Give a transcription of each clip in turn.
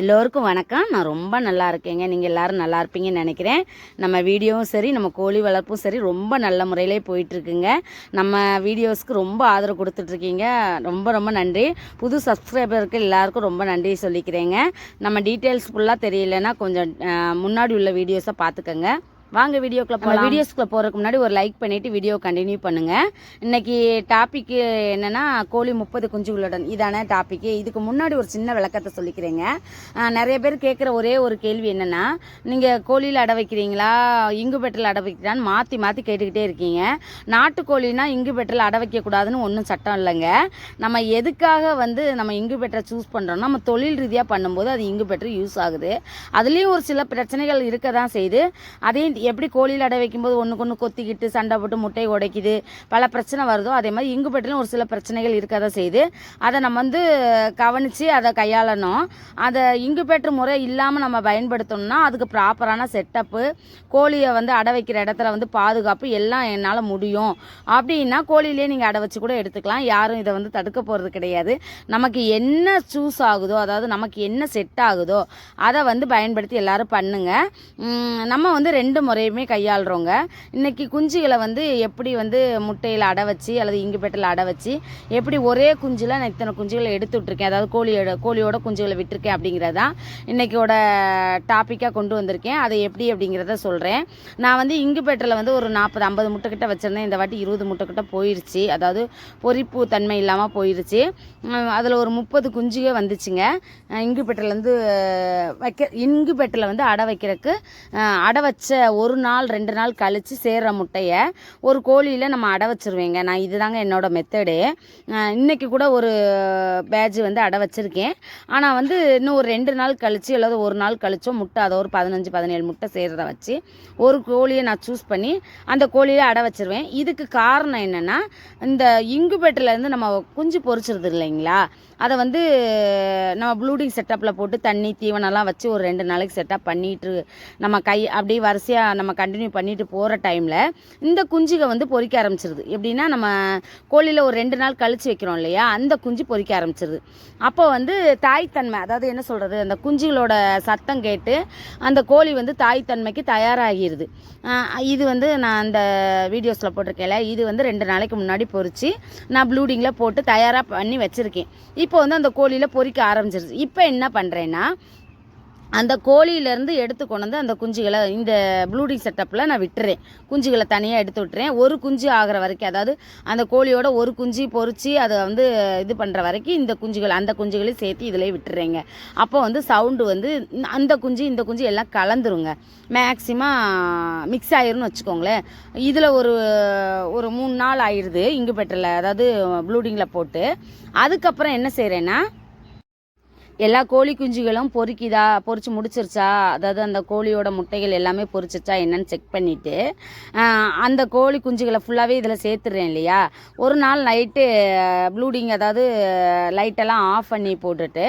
எல்லோருக்கும் வணக்கம். நான் ரொம்ப நல்லா இருக்கேங்க. நீங்கள் எல்லாரும் நல்லா இருப்பீங்கன்னு நினைக்கிறேன். நம்ம வீடியோவும் சரி நம்ம கோழி வளர்ப்பும் சரி ரொம்ப நல்ல முறையிலே போயிட்டுருக்குங்க. நம்ம வீடியோஸ்க்கு ரொம்ப ஆதரவு கொடுத்துட்ருக்கீங்க. ரொம்ப ரொம்ப நன்றி. புது சப்ஸ்கிரைபருக்கு எல்லாருக்கும் ரொம்ப நன்றி சொல்லிக்கிறேங்க. நம்ம டீட்டெயில்ஸ் ஃபுல்லாக தெரியலன்னா கொஞ்சம் முன்னாடி உள்ள வீடியோஸை பார்த்துக்கங்க. வாங்க வீடியோக்குள்ள போகலாம் வீடியோஸ்க்குள்ள போகிறதுக்கு முன்னாடி ஒரு லைக் பண்ணிவிட்டு வீடியோ கண்டினியூ பண்ணுங்கள் இன்னைக்கு டாபிக் என்னன்னா கோழி முப்பது குஞ்சுகளுடன். இதான டாபிக் இதுக்கு முன்னாடி ஒரு சின்ன விளக்கத்தை சொல்லிக்கிறேங்க. நிறைய பேர் கேட்குற ஒரே ஒரு கேள்வி என்னன்னா நீங்கள் கோழியில் அடை வைக்கிறீங்களா? இங்கு பெட்டில் அடை வைக்கிறான்னு மாற்றி மாற்றி கேட்டுக்கிட்டே இருக்கீங்க. நாட்டுக்கோழினா இங்கு பெட்டில் அடை வைக்கக்கூடாதுன்னு ஒன்றும் சட்டம் இல்லைங்க. நம்ம எதுக்காக வந்து நம்ம இங்கு பெட்டரை சூஸ் பண்ணுறோம்னா நம்ம தொழில் ரீதியாக பண்ணும்போது அது இங்கு பெட்டர் யூஸ் ஆகுது. அதுலேயும் ஒரு சில பிரச்சனைகள் இருக்க தான் செய்யுது. அதையும் எப்படி கோழியில் அடை வைக்கும்போது ஒன்றுக்கு ஒன்று கொத்திக்கிட்டு சண்டை போட்டு முட்டை உடைக்குது பல பிரச்சனை வருதோ அதே மாதிரி இங்கு பெட்டிலும் ஒரு சில பிரச்சனைகள் இருக்க தான் செய்யுது அதை நம்ம வந்து கவனித்து அதை கையாளணும். அதை இங்குபேட்டர் முறை இல்லாமல் நம்ம பயன்படுத்தணும்னா அதுக்கு ப்ராப்பரான செட்டப்பு கோழியை வந்து அடை வைக்கிற இடத்துல வந்து பாதுகாப்பு எல்லாம் என்னால் முடியும். அப்படின்னா கோழியிலே நீங்கள் அடை வச்சு கூட எடுத்துக்கலாம். யாரும் இதை வந்து தடுக்க போகிறது கிடையாது. நமக்கு என்ன சூஸ் ஆகுதோ அதாவது நமக்கு என்ன செட் ஆகுதோ அதை வந்து பயன்படுத்தி எல்லாரும் பண்ணுங்க. நம்ம வந்து ரெண்டு முறையுமே கையாளுறோங்க. இன்னைக்கு குஞ்சுகளை வந்து எப்படி வந்து முட்டையில் அடை வச்சு அல்லது இங்குபேட்டில் அடை வச்சு எப்படி ஒரே குஞ்சில் நான் இத்தனை குஞ்சுகளை எடுத்து விட்ருக்கேன் அதாவது கோழியோட கோழியோட குஞ்சுகளை விட்டுருக்கேன் அப்படிங்கிறதான் இன்னைக்கோட டாப்பிக்காக கொண்டு வந்திருக்கேன். அதை எப்படி அப்படிங்கிறத சொல்கிறேன் நான் வந்து இங்குபேட்டரில் வந்து ஒரு நாற்பது ஐம்பது முட்டைக்கிட்ட வச்சுருந்தேன். இந்த வாட்டி இருபது முட்டைக்கிட்ட கிட்ட போயிருச்சு. அதாவது பொறிப்பு தன்மை இல்லாமல் போயிருச்சு. அதில் ஒரு முப்பது குஞ்சுக வந்துச்சுங்க. இங்குபேட்டர்லேருந்து வைக்க இங்குபேட்டரில் வந்து அடை வைக்கிறதுக்கு அடை வச்ச ஒரு நாள் ரெண்டு நாள் கழித்து சேர்கிற முட்டையை ஒரு கோழியில் நம்ம அடை வச்சிருவேங்க. நான் இதுதாங்க என்னோடய மெத்தடு இன்றைக்கி கூட ஒரு பேஜ் வந்து அடை வச்சுருக்கேன். ஆனால் வந்து இன்னும் ஒரு ரெண்டு நாள் கழித்து அல்லது ஒரு நாள் கழிச்சோ முட்டை அதை ஒரு பதினஞ்சு பதினேழு முட்டை சேர்கிறத வச்சு ஒரு கோழியை நான் சூஸ் பண்ணி அந்த கோழியில் அடை வச்சிருவேன். இதுக்கு காரணம் என்னென்னா இந்த இங்குபேட்டர்லேருந்து நம்ம குஞ்சு பொரிச்சிருது இல்லைங்களா? அதை வந்து நம்ம ப்ளூடிங் செட்டப்பில் போட்டு தண்ணி தீவனம்லாம் வச்சு ஒரு ரெண்டு நாளைக்கு செட்டப் பண்ணிட்டு நம்ம கை அப்படியே வரிசையாக நம்ம கண்டினியூ பண்ணிட்டு போகிற டைமில் இந்த குஞ்சுகை வந்து பொறிக்க ஆரம்பிச்சிருது. எப்படின்னா நம்ம கோழியில் ஒரு ரெண்டு நாள் கழிச்சு வைக்கிறோம் இல்லையா? அந்த குஞ்சு பொறிக்க ஆரம்பிச்சிருது. அப்போ வந்து தாய்த்தன்மை அதாவது என்ன சொல்கிறது அந்த குஞ்சுகளோட சத்தம் கேட்டு அந்த கோழி வந்து தாய்த்தன்மைக்கு தயாராகிடுது இது வந்து நான் அந்த வீடியோஸில் போட்டிருக்கேன்ல இது வந்து ரெண்டு நாளைக்கு முன்னாடி பொறிச்சு நான் ப்ளூடிங்கில் போட்டு தயாராக பண்ணி வச்சுருக்கேன். இப்போ வந்து அந்த கோழியில் பொறிக்க ஆரம்பிச்சிருச்சு இப்போ என்ன பண்ணுறேன்னா அந்த கோழியிலேருந்து எடுத்து கொண்டு வந்து அந்த குஞ்சுகளை இந்த ப்ளூடிங் செட்டப்பில் நான் விட்டுறேன். குஞ்சுகளை தனியாக எடுத்து விட்டுறேன். ஒரு குஞ்சு ஆகிற வரைக்கும் அதாவது அந்த கோழியோட ஒரு குஞ்சு பொறிச்சு அதை வந்து இது பண்ணுற வரைக்கும் இந்த குஞ்சுகள் அந்த குஞ்சுகளையும் சேர்த்து இதிலே விட்டுறேங்க. அப்போ வந்து சவுண்டு வந்து அந்த குஞ்சு இந்த குஞ்சு எல்லாம் கலந்துருங்க. மேக்ஸிமம் மிக்ஸ் ஆயிரும்னு வச்சுக்கோங்களேன். இதில் ஒரு ஒரு மூணு நாள் ஆயிடுது இங்கு பெட்டரில் அதாவது ப்ளூடிங்கில் போட்டு. அதுக்கப்புறம் என்ன செய்கிறேன்னா எல்லா கோழி குஞ்சுகளும் பொறிக்குதா பொறிச்சு முடிச்சிருச்சா? அதாவது அந்த கோழியோட முட்டைகள் எல்லாமே பொறிச்சிருச்சா என்னன்னு செக் பண்ணிவிட்டு அந்த கோழி குஞ்சுகளை ஃபுல்லாகவே இதில் சேர்த்துடுறேன் இல்லையா? ஒரு நாள் நைட்டு ப்ளூடிங் அதாவது லைட்டெல்லாம் ஆஃப் பண்ணி போட்டுட்டு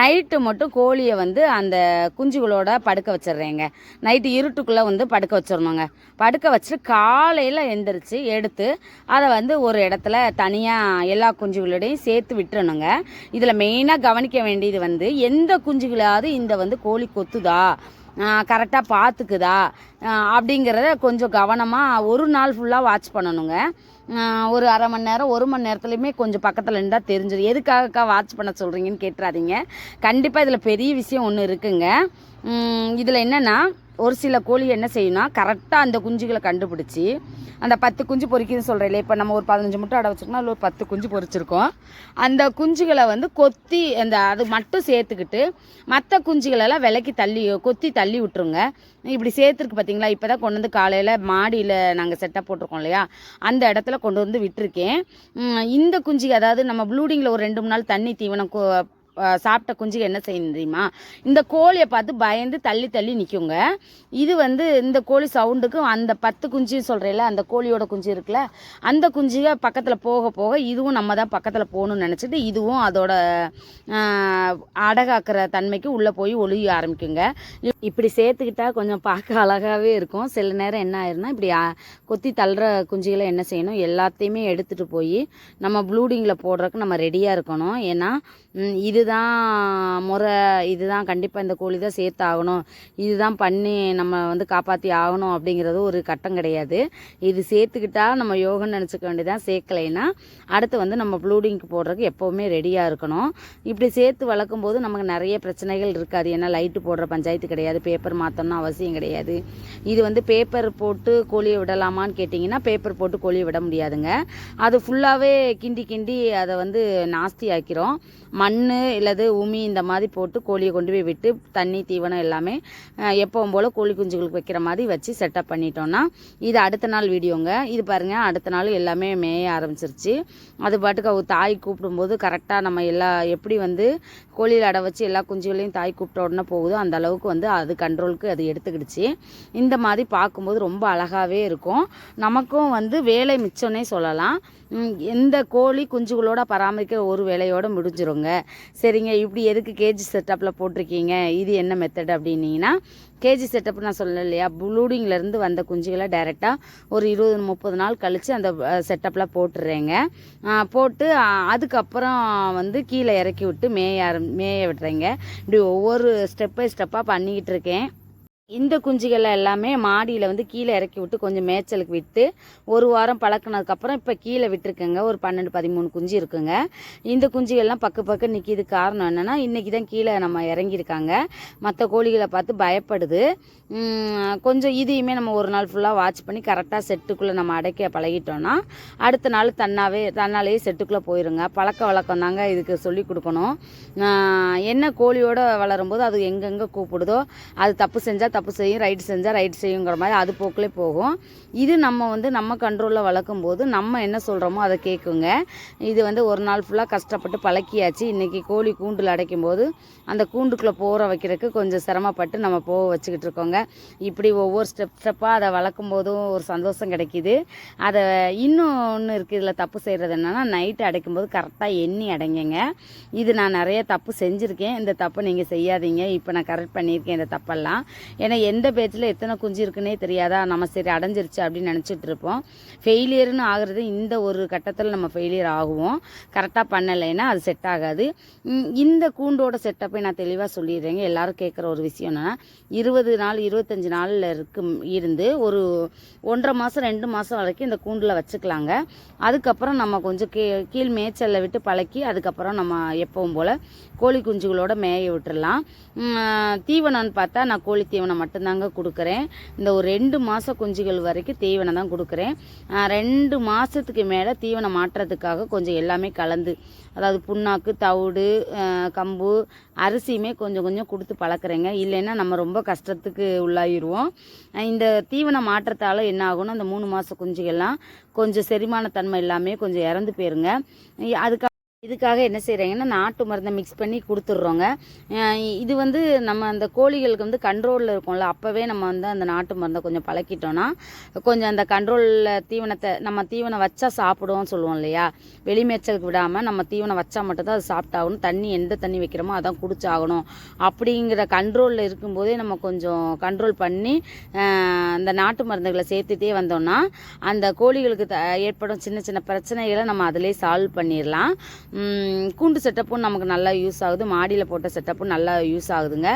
நைட்டு மட்டும் கோழியை வந்து அந்த குஞ்சுகளோட படுக்க வச்சிடுறேங்க. நைட்டு இருட்டுக்குள்ளே வந்து படுக்க வச்சிடணுங்க. படுக்க வச்சுட்டு காலையில் எந்திரிச்சு எடுத்து அதை வந்து ஒரு இடத்துல தனியாக எல்லா குஞ்சுகளோடையும் சேர்த்து விட்டுறணுங்க. இதில் மெயினாக கவனிக்க வேண்டியது வந்து வந்து எந்த குஞ்சுகளாவது இந்த வந்து கோழி கொத்துதா? கரெக்டாக பார்த்துக்குதா அப்படிங்கிறத கொஞ்சம் கவனமாக ஒரு நாள் ஃபுல்லாக வாட்ச் பண்ணணுங்க. ஒரு அரை மணி நேரம் ஒரு மணி நேரத்துலையுமே கொஞ்சம் பக்கத்தில் இருந்தால் தெரிஞ்சிடும் எதுக்காகக்கா வாட்ச் பண்ண சொல்கிறீங்கன்னு கேட்டுறாதீங்க. கண்டிப்பாக இதில் பெரிய விஷயம் ஒன்று இருக்குங்க. இதில் என்னென்னா ஒரு சில கோழி என்ன செய்யும்னா கரெக்டாக அந்த குஞ்சுகளை கண்டுபிடிச்சி அந்த பத்து குஞ்சு பொரிக்குதுன்னு சொல்கிறேன் இப்போ நம்ம ஒரு பதினஞ்சு முட்டை அடை வச்சிருக்கோம்னா அதில் ஒரு பத்து குஞ்சு பொரிச்சிருக்கோம் அந்த குஞ்சுகளை வந்து கொத்தி அந்த அது மட்டும் சேர்த்துக்கிட்டு மற்ற குஞ்சுகளெல்லாம் விலக்கி தள்ளி கொத்தி தள்ளி விட்டுருங்க. இப்படி சேர்த்துருக்கு பார்த்தீங்களா இப்போ தான் கொண்டு வந்து காலையில் மாடியில் நாங்கள் செட்டப் போட்டிருக்கோம் இல்லையா? அந்த இடத்துல கொண்டு வந்து விட்டுருக்கேன். இந்த குஞ்சு அதாவது நம்ம ப்ளூடிங்கில் ஒரு ரெண்டு மூணு நாள் தண்ணி தீவனம் சாப்பிட்ட குஞ்சுக்கு என்ன செய்யணும் தெரியுமா? இந்த கோழியை பார்த்து பயந்து தள்ளி தள்ளி நிற்குங்க இது வந்து இந்த கோழி சவுண்டுக்கும் அந்த பத்து குஞ்சு சொல்கிறேல அந்த கோழியோட குஞ்சு இருக்குல்ல அந்த குஞ்சுக பக்கத்தில் போக போக இதுவும் நம்ம தான் பக்கத்தில் போகணும்னு நினச்சிட்டு இதுவும் அதோட அடகாக்குற தன்மைக்கு உள்ளே போய் ஒளிய ஆரம்பிக்குங்க. இப்படி சேர்த்துக்கிட்டா கொஞ்சம் பார்க்க அழகாகவே இருக்கும். சில நேரம் என்ன ஆயிருந்தா இப்படி கொத்தி தள்ளுற குஞ்சுகளை என்ன செய்யணும்? எல்லாத்தையுமே எடுத்துகிட்டு போய் நம்ம ப்ளூடிங்கில் போடுறதுக்கு நம்ம ரெடியாக இருக்கணும். ஏன்னா இது இதுதான் முறை இதுதான் கண்டிப்பாக இந்த கோழி தான் சேர்த்து ஆகணும் இதுதான் பண்ணி நம்ம வந்து காப்பாற்றி ஆகணும் அப்படிங்கிறது ஒரு கட்டம் கிடையாது. இது சேர்த்துக்கிட்டா நம்ம யோகன்னு நினச்சிக்க வேண்டியதான் சேர்க்கலைன்னா அடுத்து வந்து நம்ம ப்ளூடிங்க்கு போடுறதுக்கு எப்போவுமே ரெடியாக இருக்கணும். இப்படி சேர்த்து வளர்க்கும் போது நமக்கு நிறைய பிரச்சனைகள் இருக்காது. ஏன்னா லைட்டு போடுற பஞ்சாயத்து கிடையாது. பேப்பர் மாற்றணும்னு அவசியம் கிடையாது. இது வந்து பேப்பர் போட்டு கோழியை விடலாமான்னு கேட்டிங்கன்னா பேப்பர் போட்டு கோழியை விட முடியாதுங்க. அது ஃபுல்லாகவே கிண்டி கிண்டி அதை வந்து நாஸ்தி ஆக்கிறோம் மண் இல்லது உமி இந்த மாதிரி போட்டு கோழியை கொண்டு போய் விட்டு தண்ணி தீவனம் எல்லாமே எப்பவும் போல் கோழி குஞ்சுகளுக்கு வைக்கிற மாதிரி வச்சு செட்டப் பண்ணிட்டோன்னா இது அடுத்த நாள் வீடியோங்க. இது பாருங்கள் அடுத்த நாள் எல்லாமே மேய ஆரம்பிச்சிருச்சு. அது பாட்டுக்கு அவ தாய் கூப்பிடும்போது கரெக்டாக நம்ம எல்லா எப்படி வந்து கோழியில் அடை வச்சு எல்லா குஞ்சுகளையும் தாய் கூப்பிட்ட உடனே போகுதோ அந்த அளவுக்கு வந்து அது கண்ட்ரோலுக்கு அது எடுத்துக்கிடுச்சு. இந்த மாதிரி பார்க்கும்போது ரொம்ப அழகாகவே இருக்கும். நமக்கும் வந்து வேலை மிச்சம்னே சொல்லலாம். இந்த கோழி குஞ்சுகளோட பராமரிக்க ஒரு வேலையோட முடிஞ்சிருங்க. சரிங்க இப்படி எதுக்கு கேஜி செட்டப்பில் போட்டிருக்கீங்க? இது என்ன மெத்தட் அப்படின்னீங்கன்னா கேஜி செட்டப் நான் சொல்லலை இல்லையா? ப்ளூடிங்லேருந்து வந்த குஞ்சுகளை டைரெக்டாக ஒரு இருபது முப்பது நாள் கழித்து அந்த செட்டப்பில் போட்டுடுறேங்க போட்டு அதுக்கப்புறம் வந்து கீழே இறக்கி விட்டு மேய மேய விட்டுறேங்க. இப்படி ஒவ்வொரு ஸ்டெப் பை ஸ்டெப்பாக பண்ணிக்கிட்டு இருக்கேன். இந்த குஞ்சுகளை எல்லாமே மாடியில் வந்து கீழே இறக்கி விட்டு கொஞ்சம் மேய்ச்சலுக்கு விட்டு ஒரு வாரம் பழக்கினதுக்கப்புறம் இப்போ கீழே விட்டுருக்கேங்க. ஒரு பன்னெண்டு பதிமூணு குஞ்சு இருக்குங்க. இந்த குஞ்சுகள்லாம் பக்கு பக்கம் நிற்கிது காரணம் என்னென்னா இன்றைக்கி தான் கீழே நம்ம இறங்கியிருக்காங்க. மற்ற கோழிகளை பார்த்து பயப்படுது. கொஞ்சம் இதையுமே நம்ம ஒரு நாள் ஃபுல்லாக வாட்ச் பண்ணி கரெக்டாக செட்டுக்குள்ளே நம்ம அடைக்க பழகிட்டோன்னா அடுத்த நாள் தன்னாவே தன்னாலேயே செட்டுக்குள்ளே போயிருங்க. பழக்க வழக்கம் தாங்க இதுக்கு சொல்லி கொடுக்கணும். என்ன கோழியோடு வளரும்போது அது எங்கெங்கே கூப்பிடுதோ அது தப்பு செஞ்சால் தப்பு செய்யும் ரைட் செஞ்சால் ரைட் செய்யுங்கிற மாதிரி அது போக்கிலே போகும். இது நம்ம வந்து நம்ம கண்ட்ரோலில் வளர்க்கும் போது நம்ம என்ன சொல்கிறோமோ அதை கேட்குங்க இது வந்து ஒரு நாள் ஃபுல்லாக கஷ்டப்பட்டு பழக்கியாச்சு. இன்றைக்கி கோழி கூண்டில் அடைக்கும் போது அந்த கூண்டுக்குள்ளே போகிற வைக்கிறதுக்கு கொஞ்சம் சிரமப்பட்டு நம்ம போக வச்சுக்கிட்டு இருக்கோங்க. இப்படி ஒவ்வொரு ஸ்டெப் ஸ்டெப்பாக அதை வளர்க்கும் போதும் ஒரு சந்தோஷம் கிடைக்கிது. அதை இன்னும் ஒன்று இருக்குது இதில் தப்பு செய்கிறது என்னென்னா நைட்டு அடைக்கும்போது கரெக்டாக எண்ணி அடைங்கங்க. இது நான் நிறைய தப்பு செஞ்சுருக்கேன். இந்த தப்பை நீங்கள் செய்யாதீங்க. இப்போ நான் கரெக்ட் பண்ணியிருக்கேன் இந்த தப்பெல்லாம். ஏன்னா எந்த பேச்சில் எத்தனை குஞ்சு இருக்குன்னே தெரியாதா? நம்ம சரி அடைஞ்சிருச்சு அப்படின்னு நினச்சிட்டு இருப்போம். ஃபெயிலியர்னு ஆகிறது இந்த ஒரு கட்டத்தில் நம்ம ஃபெயிலியர் ஆகுவோம். கரெக்டாக பண்ணலைன்னா அது செட் ஆகாது. இந்த கூண்டோட செட்டப்பை நான் தெளிவாக சொல்லிடுறேங்க. எல்லாரும் கேட்குற ஒரு விஷயம் என்னென்னா இருபது நாள் இருபத்தஞ்சி நாளில் இருக்கும் இருந்து ஒரு ஒன்றரை மாதம் ரெண்டு மாதம் வரைக்கும் இந்த கூண்டில் வச்சுக்கலாங்க. அதுக்கப்புறம் நம்ம கொஞ்சம் கீ கீழ் மேய்ச்சலில் விட்டு பழக்கி அதுக்கப்புறம் நம்ம எப்பவும் போல் கோழி குஞ்சுகளோட மேய விட்டுறலாம். தீவனம்னு பார்த்தா நான் கோழி தீவனம் மட்டும்தாங்க கொடுக்குறேன். இந்த ஒரு ரெண்டு மாத குஞ்சுகள் வரைக்கும் தீவனம் தான் கொடுக்குறேன். ரெண்டு மாதத்துக்கு மேலே தீவனம் மாற்றுறதுக்காக கொஞ்சம் எல்லாமே கலந்து அதாவது புண்ணாக்கு தவிடு கம்பு அரிசியுமே கொஞ்சம் கொஞ்சம் கொடுத்து பழக்கிறேங்க. இல்லைன்னா நம்ம ரொம்ப கஷ்டத்துக்கு உள்ளாயிருவோம். இந்த தீவனம் மாற்றத்தால் என்ன ஆகும்னா அந்த மூணு மாத குஞ்சுகள்லாம் கொஞ்சம் செரிமான தன்மை எல்லாமே கொஞ்சம் இறந்து போயிருங்க. அதுக்காக இதுக்காக என்ன செய்கிறாங்கன்னா நாட்டு மருந்தை மிக்ஸ் பண்ணி கொடுத்துட்றோங்க. இது வந்து நம்ம அந்த கோழிகளுக்கு வந்து கண்ட்ரோலில் இருக்கும்ல அப்போவே நம்ம வந்து அந்த நாட்டு மருந்தை கொஞ்சம் பழக்கிட்டோன்னா கொஞ்சம் அந்த கண்ட்ரோலில் தீவனத்தை நம்ம தீவனம் வச்சா சாப்பிடுவோம்னு சொல்லுவோம் இல்லையா? வெளிமேச்சலுக்கு விடாமல் நம்ம தீவனம் வச்சா மட்டும்தான் அது சாப்பிட்டாகணும். தண்ணி எந்த தண்ணி வைக்கிறோமோ அதான் குடிச்சாகணும். அப்படிங்கிற கண்ட்ரோலில் இருக்கும்போதே நம்ம கொஞ்சம் கண்ட்ரோல் பண்ணி அந்த நாட்டு மருந்துகளை சேர்த்துட்டே வந்தோம்னா அந்த கோழிகளுக்கு த ஏற்படும் சின்ன சின்ன பிரச்சனைகளை நம்ம அதிலே சால்வ் பண்ணிடலாம். கூண்டு செட்டப்பும் நமக்கு நல்லா யூஸ் ஆகுது. மாடியில் போட்ட செட்டப்பும் நல்லா யூஸ் ஆகுதுங்க.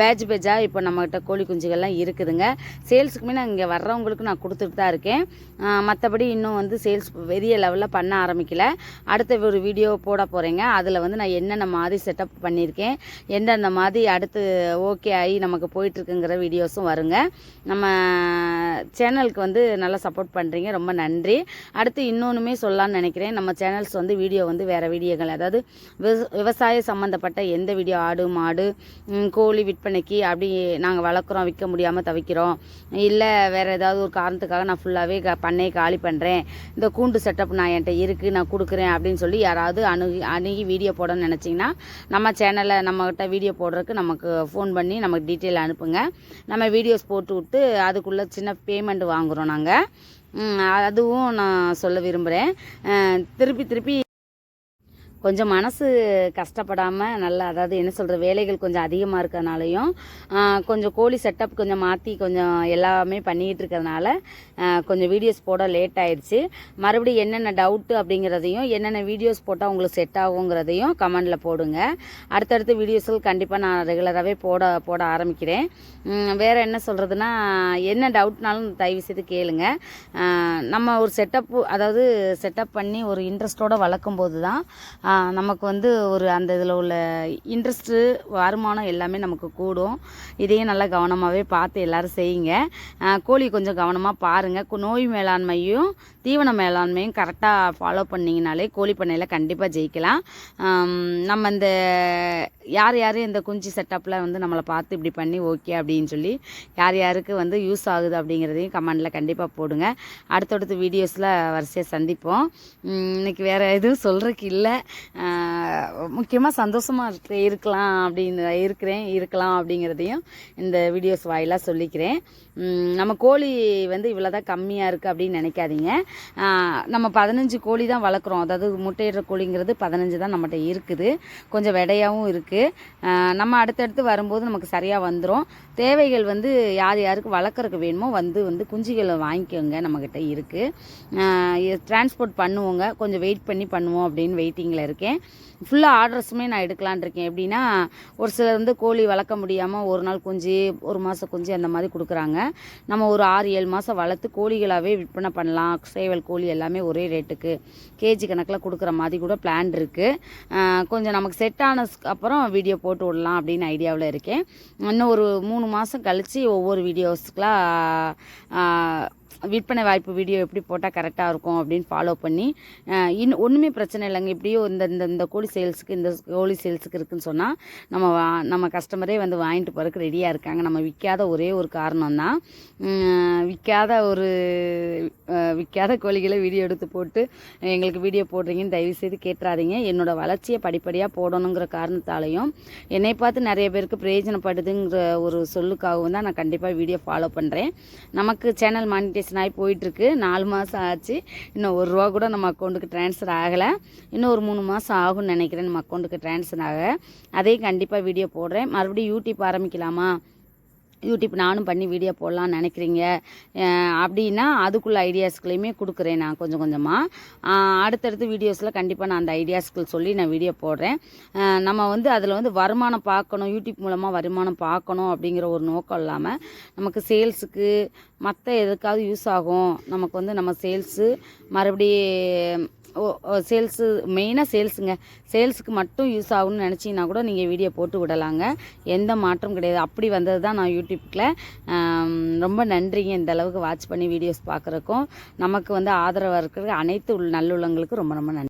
பேஜ் பேஜாக இப்போ நம்மகிட்ட கோழி குஞ்சுகள்லாம் இருக்குதுங்க. சேல்ஸுக்குமே நான் இங்கே வர்றவங்களுக்கு நான் கொடுத்துட்டு தான் இருக்கேன். மற்றபடி இன்னும் வந்து சேல்ஸ் பெரிய லெவலில் பண்ண ஆரம்பிக்கல. அடுத்த ஒரு வீடியோ போட போகிறேங்க அதில் வந்து நான் என்னென்ன மாதிரி செட்டப் பண்ணியிருக்கேன். எந்தெந்த மாதிரி அடுத்து ஓகே ஆகி நமக்கு போயிட்டுருக்குங்கிற வீடியோஸும் வருங்க. நம்ம சேனலுக்கு வந்து நல்லா சப்போர்ட் பண்ணுறீங்க ரொம்ப நன்றி. அடுத்து இன்னொன்றுமே சொல்லலான்னு நினைக்கிறேன். நம்ம சேனல்ஸ் வந்து வீடியோ வந்து வேறு வீடியோகள் அதாவது விவ- விவசாய சம்மந்தப்பட்ட எந்த வீடியோ ஆடு மாடு கோழி விற்பனைக்கு அப்படி நாங்கள் வளர்க்குறோம் விற்க முடியாமல் தவிக்கிறோம். இல்லை வேறு ஏதாவது ஒரு காரணத்துக்காக நான் ஃபுல்லாகவே க பண்ணையை காலி பண்ணுறேன் இந்த கூண்டு செட்டப் நான் என்கிட்ட இருக்குது நான் கொடுக்குறேன் அப்படின்னு சொல்லி யாராவது அணுகி அணுகி வீடியோ போடணும்னு நினச்சிங்கன்னா நம்ம சேனலில் நம்மக்கிட்ட வீடியோ போடுறதுக்கு நமக்கு ஃபோன் பண்ணி நமக்கு டீட்டெயில் அனுப்புங்க. நம்ம வீடியோஸ் போட்டு விட்டு அதுக்குள்ளே சின்ன பேமெண்ட் வாங்குகிறோம் நாங்கள் அதுவும் நான் சொல்ல விரும்புகிறேன் திருப்பி திருப்பி கொஞ்சம் மனசு கஷ்டப்படாமல் நல்லா அதாவது என்ன சொல்கிற வேலைகள் கொஞ்சம் அதிகமாக இருக்கிறதுனாலையும் கொஞ்சம் கோழி செட்டப் கொஞ்சம் மாற்றி கொஞ்சம் எல்லாமே பண்ணிக்கிட்டு இருக்கிறதுனால கொஞ்சம் வீடியோஸ் போட லேட் ஆயிடுச்சு. மறுபடியும் என்னென்ன டவுட்டு அப்படிங்கிறதையும் என்னென்ன வீடியோஸ் போட்டால் உங்களுக்கு செட் ஆகுங்கிறதையும் கமெண்டில் போடுங்க. அடுத்தடுத்த வீடியோஸ்கள் கண்டிப்பாக நான் ரெகுலராகவே போட போட ஆரம்பிக்கிறேன். வேறு என்ன சொல்கிறதுனா என்ன டவுட்னாலும் தயவு செய்து கேளுங்க. நம்ம ஒரு செட்டப் அதாவது செட்டப் பண்ணி ஒரு இன்ட்ரெஸ்ட்டோடு வளர்க்கும் போது தான் நமக்கு வந்து ஒரு அந்த இதில் உள்ள இன்ட்ரெஸ்ட்டு வருமானம் எல்லாமே நமக்கு கூடும். இதையும் நல்லா கவனமாகவே பார்த்து எல்லோரும் செய்யுங்க. கோழி கொஞ்சம் கவனமாக பாருங்கள் நோய் மேலாண்மையும் தீவன மேலாண்மையும் கரெக்டாக ஃபாலோ பண்ணிங்கனாலே கோழி பண்ணையில் கண்டிப்பாக ஜெயிக்கலாம். நம்ம இந்த யார் யார் இந்த குஞ்சு செட்டப்பில் வந்து நம்மளை பார்த்து இப்படி பண்ணி ஓகே அப்படின்னு சொல்லி யார் யாருக்கு வந்து யூஸ் ஆகுது அப்படிங்கிறதையும் கமெண்டில் கண்டிப்பாக போடுங்க. அடுத்தடுத்த வீடியோஸில் வரிசையாக சந்திப்போம். இன்றைக்கி வேறு எதுவும் சொல்கிறதுக்கு இல்லை. முக்கியமாக சந்தோஷமாக இருக்கலாம் அப்படின்னு இருக்கிறேன் இருக்கலாம் அப்படிங்கிறதையும் இந்த வீடியோஸ் வாயிலாக சொல்லிக்கிறேன். நம்ம கோழி வந்து இவ்வளோ தான் கம்மியாக இருக்குது அப்படின்னு நினைக்காதீங்க. நம்ம பதினஞ்சு கோழி தான் வளர்க்குறோம். அதாவது முட்டையிடுற கோழிங்கிறது பதினஞ்சு தான் நம்மகிட்ட இருக்குது. கொஞ்சம் விடையாகவும் இருக்குது நம்ம அடுத்தடுத்து வரும்போது நமக்கு சரியாக வந்துடும் தேவைகள் வந்து யார் யாருக்கு வளர்க்குறக்கு வேணுமோ வந்து வந்து குஞ்சுகளை வாங்கிக்கோங்க நம்மக்கிட்ட இருக்குது டிரான்ஸ்போர்ட் பண்ணுவோங்க. கொஞ்சம் வெயிட் பண்ணி பண்ணுவோம் அப்படின்னு வெயிட்டிங்கில் இருக்கேன். ஃபுல்லாக ஆர்டர்ஸுமே நான் எடுக்கலான் இருக்கேன். எப்படின்னா ஒரு சிலர் வந்து கோழி வளர்க்க முடியாமல் ஒரு நாள் குஞ்சு ஒரு மாதம் குஞ்சு அந்த மாதிரி கொடுக்குறாங்க. நம்ம ஒரு ஆறு ஏழு மாதம் வளர்த்து கோழிகளாகவே விற்பனை பண்ணலாம். சேவல் கோழி எல்லாமே ஒரே ரேட்டுக்கு. கேஜி கணக்கில் கொடுக்குற மாதிரி கூட பிளான் இருக்குது கொஞ்சம் நமக்கு செட் ஆன அப்புறம் வீடியோ போட்டு விடலாம் அப்படின்னு ஐடியாவில் இருக்கேன். இன்னும் ஒரு மூணு மாதம் கழித்து ஒவ்வொரு வீடியோஸ்க்கெலாம் விற்பனை வாய்ப்பு வீடியோ எப்படி போட்டால் கரெக்டாக இருக்கும் அப்படின்னு ஃபாலோ பண்ணி இன்னும் ஒன்றுமே பிரச்சனை இல்லைங்க. இப்படியோ இந்த இந்த இந்த கோழி சேல்ஸுக்கு இந்த கோழி சேல்ஸுக்கு இருக்குன்னு சொன்னால் நம்ம வா- நம்ம கஸ்டமரே வந்து வாங்கிட்டு போகிறதுக்கு ரெடியாக இருக்காங்க. நம்ம விற்காத ஒரே ஒரு காரணம் தான். விற்காத ஒரு விற்காத கோழிகளை வீடியோ எடுத்து போட்டு எங்களுக்கு வீடியோ போடுறீங்கன்னு தயவு செய்து கேட்டுறாதீங்க. என்னோடய வளர்ச்சியை படிப்படியாக போடணுங்கிற காரணத்தாலையும் என்னை பார்த்து நிறைய பேருக்கு பிரயோஜனப்படுதுங்கிற ஒரு சொல்லுக்காகவும் தான் நான் கண்டிப்பாக வீடியோ ஃபாலோ பண்ணுறேன் நமக்கு சேனல் மானிட்டேஷன் ஆகி போயிட்டுருக்கு. நாலு மாதம் ஆச்சு. இன்னும் ஒரு ரூபா கூட நம்ம அக்கௌண்ட்டுக்கு ட்ரான்ஸ்ஃபர் ஆகலை. இன்னும் ஒரு மூணு மாதம் ஆகும்னு நினைக்கிறேன் நம்ம அக்கௌண்ட்டுக்கு ட்ரான்ஸ்ஃபர் ஆக. அதையும் கண்டிப்பாக வீடியோ போடுறேன். மறுபடியும் யூடியூப் ஆரம்பிக்கலாமா? யூடியூப் நானும் பண்ணி வீடியோ போடலான்னு நினைக்கிறீங்க. அப்படின்னா அதுக்குள்ள ஐடியாஸ்களையுமே கொடுக்குறேன் நான் கொஞ்சம் கொஞ்சமாக அடுத்தடுத்து வீடியோஸில் கண்டிப்பாக நான் அந்த ஐடியாஸ்கள் சொல்லி நான் வீடியோ போடுறேன். நம்ம வந்து அதில் வந்து வருமானம் பார்க்கணும் யூடியூப் மூலமாக வருமானம் பார்க்கணும் அப்படிங்கிற ஒரு நோக்கம் இல்லாமல் நமக்கு சேல்ஸுக்கு மற்ற எதுக்காவது யூஸ் ஆகும். நமக்கு வந்து நம்ம சேல்ஸு ஓ சேல்ஸு மெயினாக சேல்ஸுங்க சேல்ஸுக்கு மட்டும் யூஸ் ஆகும்னு நினச்சிங்கன்னா கூட நீங்கள் வீடியோ போட்டு விடலாங்க. எந்த மாற்றம் கிடையாது. அப்படி வந்தது தான் நான் யூடியூப்பில் ரொம்ப நன்றிங்க. இந்த அளவுக்கு வாட்ச் பண்ணி வீடியோஸ் பார்க்குறக்கும் நமக்கு வந்து ஆதரவாக இருக்கிற அனைத்து உள் நல்லுள்ளங்களுக்கு ரொம்ப ரொம்ப நன்றி.